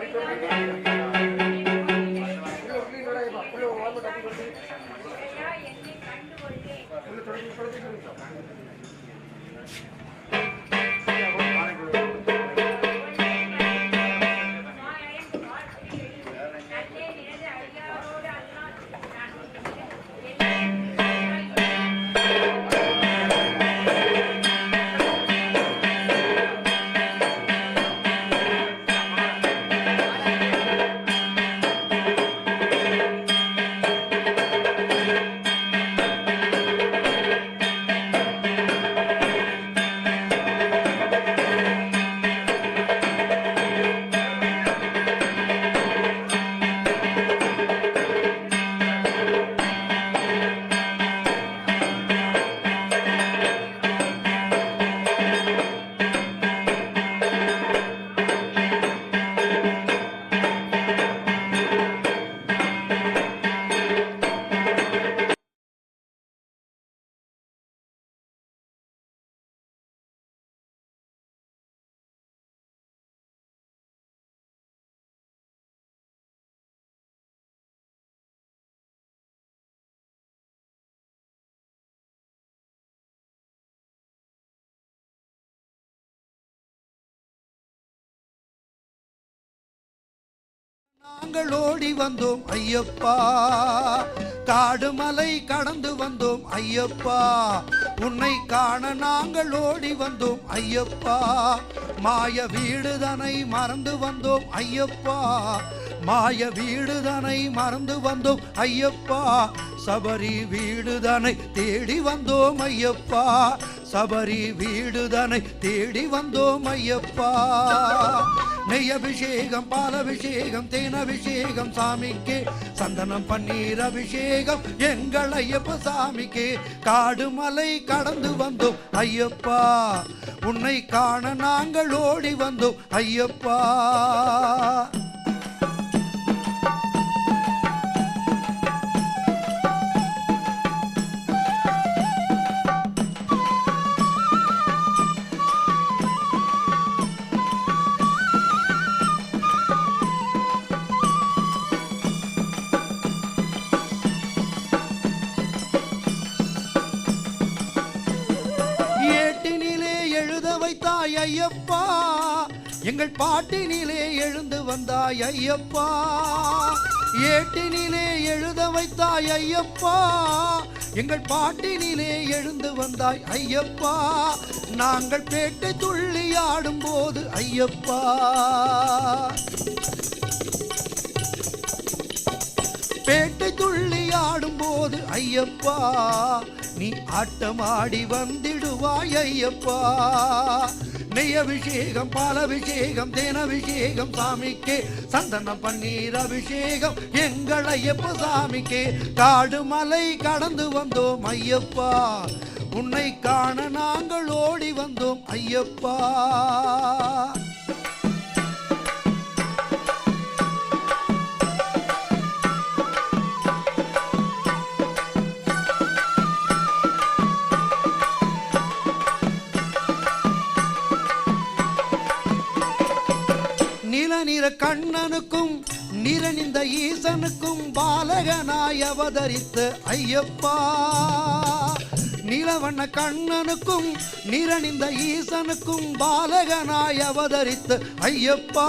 முழக்கத்தம் மாலை கொண்டருள் போற்றி பரம்பரஞ்சோதி சரணே போற்றி போற்றி போற்றி பிராணகாரன் போற்றி போற்றி வயசைய போற்றி சிற்றம்பலம் போற்றி வணக்கம் நாங்கள் ஓடி வந்தோம் ஐயப்பா. காடுமலை கடந்து வந்தோம் ஐயப்பா. உன்னை காண நாங்கள் ஓடி வந்தோம் ஐயப்பா. மாய வீடுதனை மறந்து வந்தோம் ஐயப்பா. மாய வீடுதனை மறந்து வந்தோம் ஐயப்பா. சபரி வீடுதனை தேடி வந்தோம் ஐயப்பா. சபரி வீடுதனை தேடி வந்தோம் ஐயப்பா. நெய் அபிஷேகம் பால் அபிஷேகம் தேன் அபிஷேகம் சாமிக்கு. சந்தனம் பன்னீர் அபிஷேகம் எங்கள் ஐயப்ப சாமிக்கு. காடு மலை கடந்து வந்தோம் ஐயப்பா. உன்னை காண நாங்கள் ஓடி வந்தோம் ஐயப்பா. எங்கள் பாட்டினிலே எழுந்து வந்தாய் ஐயப்பா. ஏட்டினிலே எழுத வைத்தாய் ஐயப்பா. எங்கள் பாட்டினிலே எழுந்து வந்தாய் ஐயப்பா. நாங்கள் பேட்டை துள்ளி ஆடும் போது ஐயப்பா. பேட்டை துள்ளி ஆடும் போது ஐயப்பா. நீ ஆட்டமாடி வந்திடுவாய் ஐயப்பா. நெய் அபிஷேகம் பால் அபிஷேகம் தேன் அபிஷேகம் சாமிக்கே. சந்தனம் பன்னீர் அபிஷேகம் எங்கள் ஐயப்ப சாமிக்கே. காடு மலை கடந்து வந்தோம் ஐயப்பா. உன்னை காண நாங்கள் ஓடி வந்தோம் ஐயப்பா. நிற கண்ணனுக்கும் நிறனிந்த ஈசனுக்கும் பாலகனாய் அவதரித்த ஐயப்பா. நிலவண்ண கண்ணனுக்கும் நிறனிந்த ஈசனுக்கும் பாலகனாய் அவதரித்த ஐயப்பா.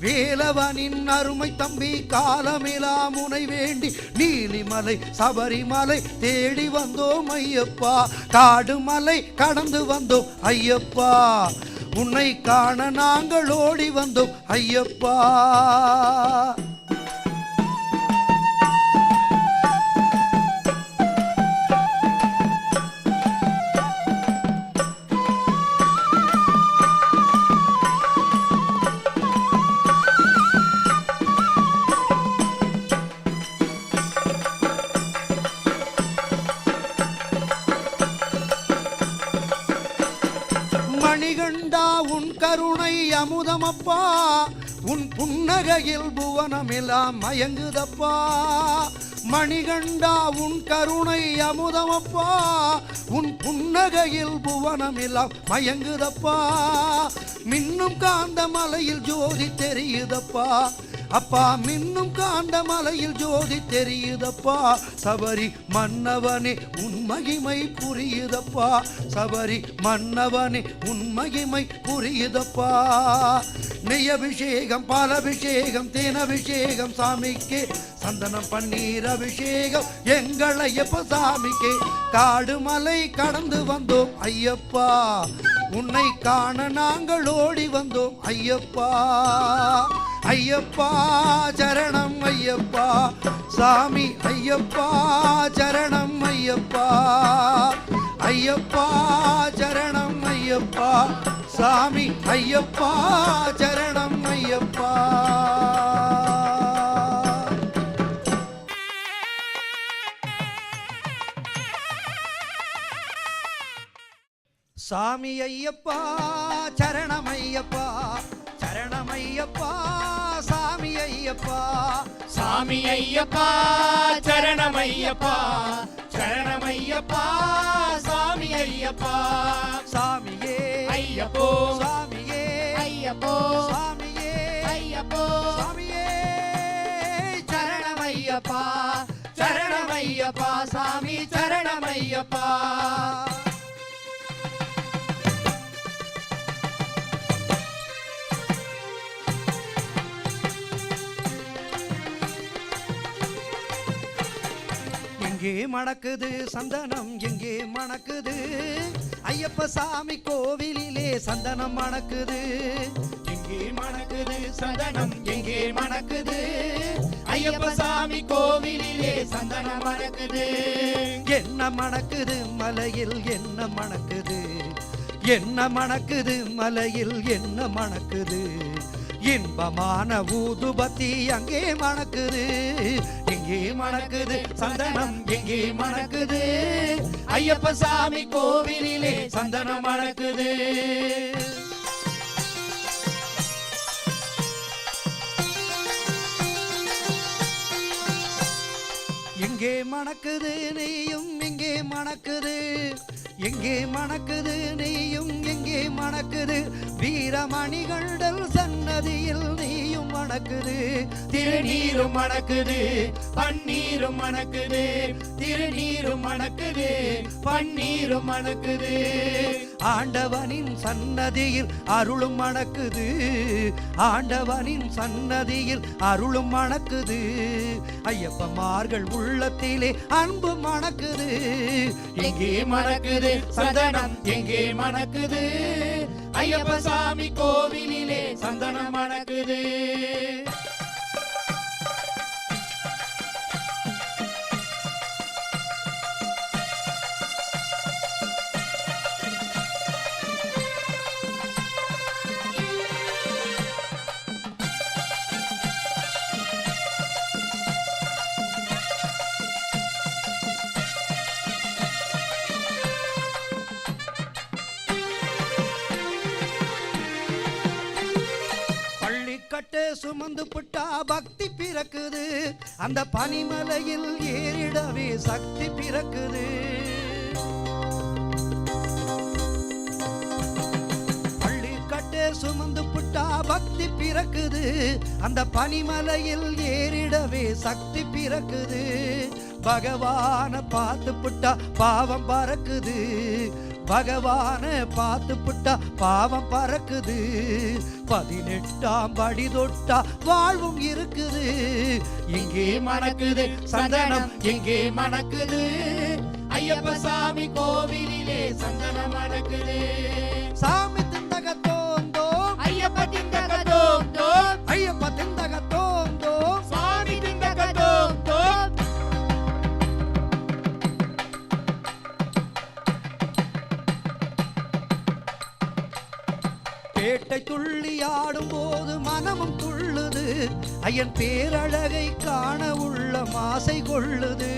வேலவனின் அருமை தம்பி காலமிலா முனை வேண்டி நீலிமலை சபரிமலை தேடி வந்தோம் ஐயப்பா. காடுமலை கடந்து வந்தோம் ஐயப்பா. உன்னை காண நாங்கள் ஓடி வந்தோம் ஐயப்பா. புவனமெல்லாம் மணிகண்டா உன் கருணை அமுதமப்பா. உன் புன்னகையில் புவனமெல்லாம் மயங்குதப்பா. மின்னும் காந்த மலையில் ஜோதி தெரியுதப்பா. அப்பா மின்னும் காண்ட மலையில் ஜோதி தெரியுதப்பா. சபரி மன்னவனே உன்மகிமை புரியுதப்பா. சபரி மன்னவனே உன்மகிமை புரியுதப்பா. நெய் அபிஷேகம் பால் அபிஷேகம் தேன் அபிஷேகம் சாமிக்கு. சந்தனம் பன்னீர் அபிஷேகம் எங்கள் ஐயப்ப சாமிக்கு. காடு மலை கடந்து வந்தோம் ஐயப்பா. உன்னை காண நாங்கள் ஓடி வந்தோம் ஐயப்பா. ஐயப்பா சரணம் ஐயப்பா. சாமி ஐயப்பா சரணம் ஐயப்பா. ஐயப்பா சரணம் ஐயப்பா. சாமி ஐயப்பா சரணம் ஐயப்பா. சாமி ஐயப்பா சரணம் ஐயப்பா. சரணமையப்பா சாமி ஐயப்பா. சாமி ஐயப்பா சரணமையப்பா சரணமையப்பா சாமி ஐயப்பா. சாமியே ஐயப்போ. சாமியே ஐயப்போ. சாமியே ஐயப்போ. சாமியே. சரணமையப்பா சரணமையப்பா சாமி சரணமையப்பா எங்கே மணக்குது? சந்தனம் எங்கே மணக்குது? ஐயப்ப சாமி கோவிலிலே சந்தனம் மணக்குது. எங்கே மணக்குது? சந்தனம் எங்கே மணக்குது? ஐயப்ப சாமி கோவிலிலே சந்தனம் மணக்குது. என்ன மணக்குது? மலையில் என்ன மணக்குது? என்ன மணக்குது? மலையில் என்ன மணக்குது? இன்பமான ஊதுபத்தி அங்கே மணக்குது. எங்கே மணக்குது. சந்தனம் எங்கே மணக்குது. ஐயப்ப சாமி கோவிலிலே சந்தனம் மணக்குது. எங்கே மணக்குது நீயும் எங்கே மணக்குது. எங்கே மணக்குது நீயும் எங்கே மணக்குது. வீரமணிகள் மணக்குது. திருநீரும் மணக்குது. பன்னீரும் மணக்குது. திருநீரும் மணக்குது. பன்னீரும் மணக்குது. ஆண்டவனின் சன்னதியில் அருளும் மணக்குது. ஆண்டவனின் சன்னதியில் அருளும் மணக்குது. ஐயப்பமார்கள் உள்ளத்திலே அன்பு மணக்குது. எங்கே மணக்குது சதனம் எங்கே மணக்குது? ஐயப்ப சாமி கோவிலிலே சந்தனம் மணக்குது சுமந்து புட்டா பக்தி பிறக்குது. அந்த பனிமலையில் ஏறிடவே சக்தி பிறக்குது. பள்ளிக்கட்டு சுமந்து புட்டா பக்தி பிறக்குது. அந்த பனிமலையில் ஏறிடவே சக்தி பிறக்குது. பகவான பார்த்து புட்டா பாவம் பறக்குது. பகவான பார்த்து புட்டா பாவம் பறக்குது. பதினெட்டாம் படி தொட்டா வாழ்வும் இருக்குது. இங்கே மணக்குது சந்தனம் இங்கே மணக்குது. ஐயப்ப சாமி கோவிலிலே சந்தனம் மணக்குது சாமி வேட்டை துள்ளி ஆடும் போது மனமும் துள்ளுது. ஐயன் பேரழகை காண உள்ள மாசை கொள்ளுது.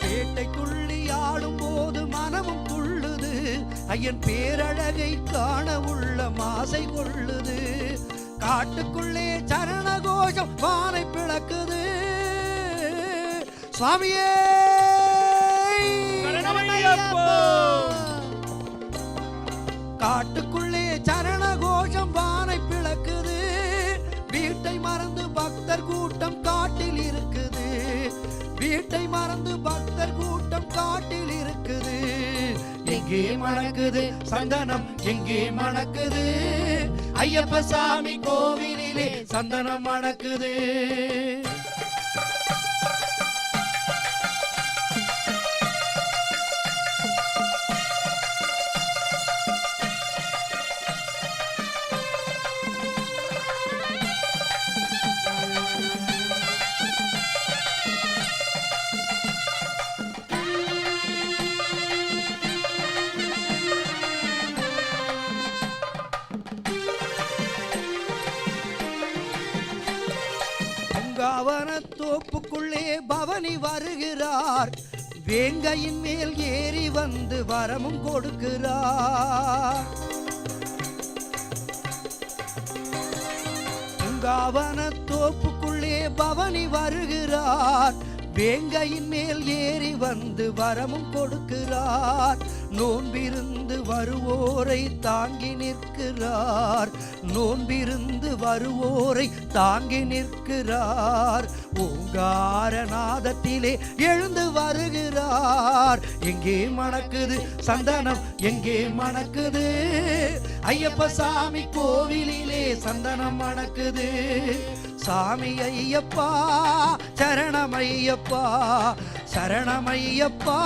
வேட்டை துள்ளி ஆடும் போது மனமும் துள்ளுது. ஐயன் பேரழகை காண உள்ள மாசை கொள்ளுது. காட்டுக்குள்ளே சரண கோஷம் வானை பிளக்குது. சுவாமியே! காட்டுக்குள்ளே சரண கோஷம் வானை பிளக்குது. வீட்டை மறந்து பக்தர் கூட்டம் காட்டில் இருக்குது. வீட்டை மறந்து பக்தர் கூட்டம் காட்டில் இருக்குது. எங்கே மணக்குது? சந்தனம் எங்கே மணக்குது? ஐயப்ப சாமி கோவிலிலே சந்தனம் மணக்குது. பவனி வருகிறார். வேங்கையின் மேல் ஏறி வந்து வரமும் கொடுக்கிறார். பூங்காவன தோப்புக்குள்ளே பவனி வருகிறார். வேங்கையின் மேல் ஏறி வந்து வரமும் கொடுக்கிறார். நோன்பிருந்து வருவோரை தாங்கி நிற்கிறார். நோன்பிருந்து வருவோரை தாங்கி நிற்கிறார். ஓங்கார நாதத்திலே எழுந்து வருகிறார். எங்கே மணக்குது சந்தனம்? எங்கே மணக்குது? ஐயப்ப சாமி கோவிலிலே சந்தனம் மணக்குது. சாமி ஐயப்பா சரணம் ஐயப்பா. சரணமையப்பா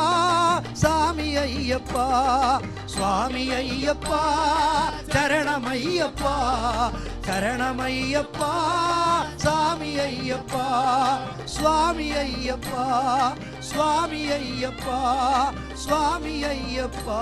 சாமி ஐயப்பா சுவாமி ஐயப்பா சரணமையப்பா சரணமையப்பா சாமி ஐயப்பா சுவாமி ஐயப்பா சுவாமி ஐயப்பா சுவாமி ஐயப்பா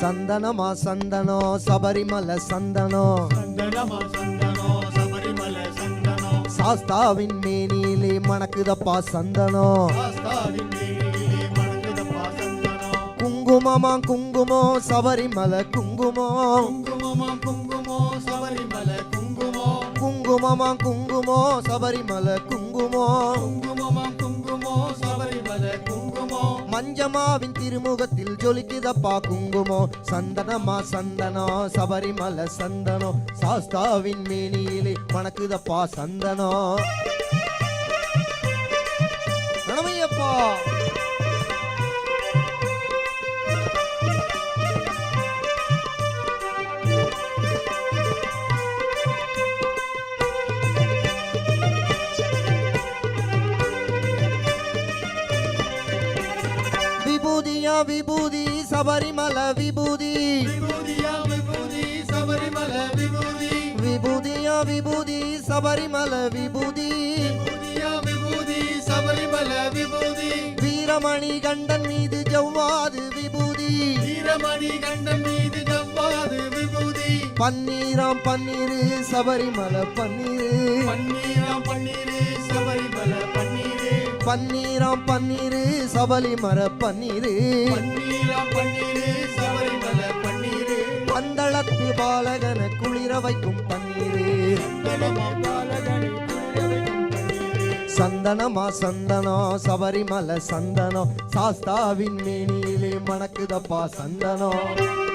சந்தனமா சந்தனோ சபரிமல சந்தனோ. சாஸ்தாவின் மேனியிலே மணக்குதப்பா சந்தனோ. குங்குமமா குங்குமோ சபரிமல குங்குமோ. குங்குமமா குங்குமோ சபரிமல குங்குமோ. குங்குமமா குங்குமோ சபரிமலை குங்குமோ மஞ்சமாவின் திருமுகத்தில் ஜொலிக்குதப்பா குங்குமோ? சந்தனமா சந்தனோ? சபரிமல சந்தனோ? சாஸ்தாவின் மேனியிலே மணக்குதப்பா சந்தனோ? ரணமையப்பா விபூதி சபரிமல விபூதி. விபூதியா விபூதி சபரிமல விபூதி. வீரமணி கண்டன் மீது ஜவ்வாது விபூதி. வீரமணி கண்டன் மீது ஜவ்வாது விபூதி. பன்னீராம் பன்னீரு சபரிமல பன்னீரு. பன்னீராம் பன்னீரு பன்னீரு பன்னீராம் பன்னீரு சபரிமல பன்னீரு. பன்னீராம் பன்னீரு சபரிமல பன்னீரு. பந்தளத்து பாலகன குளிர வைக்கும் பன்னீரு. சந்தனமா சந்தனம் சபரிமலை சந்தனம் சாஸ்தாவின் மேனியிலே மணக்குதப்பா சந்தனம்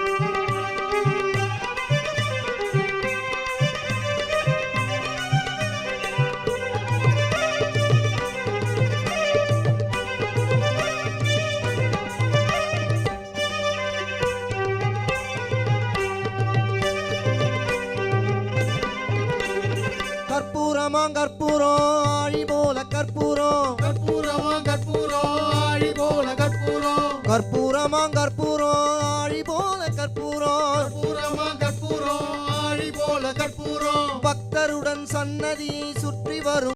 barulho.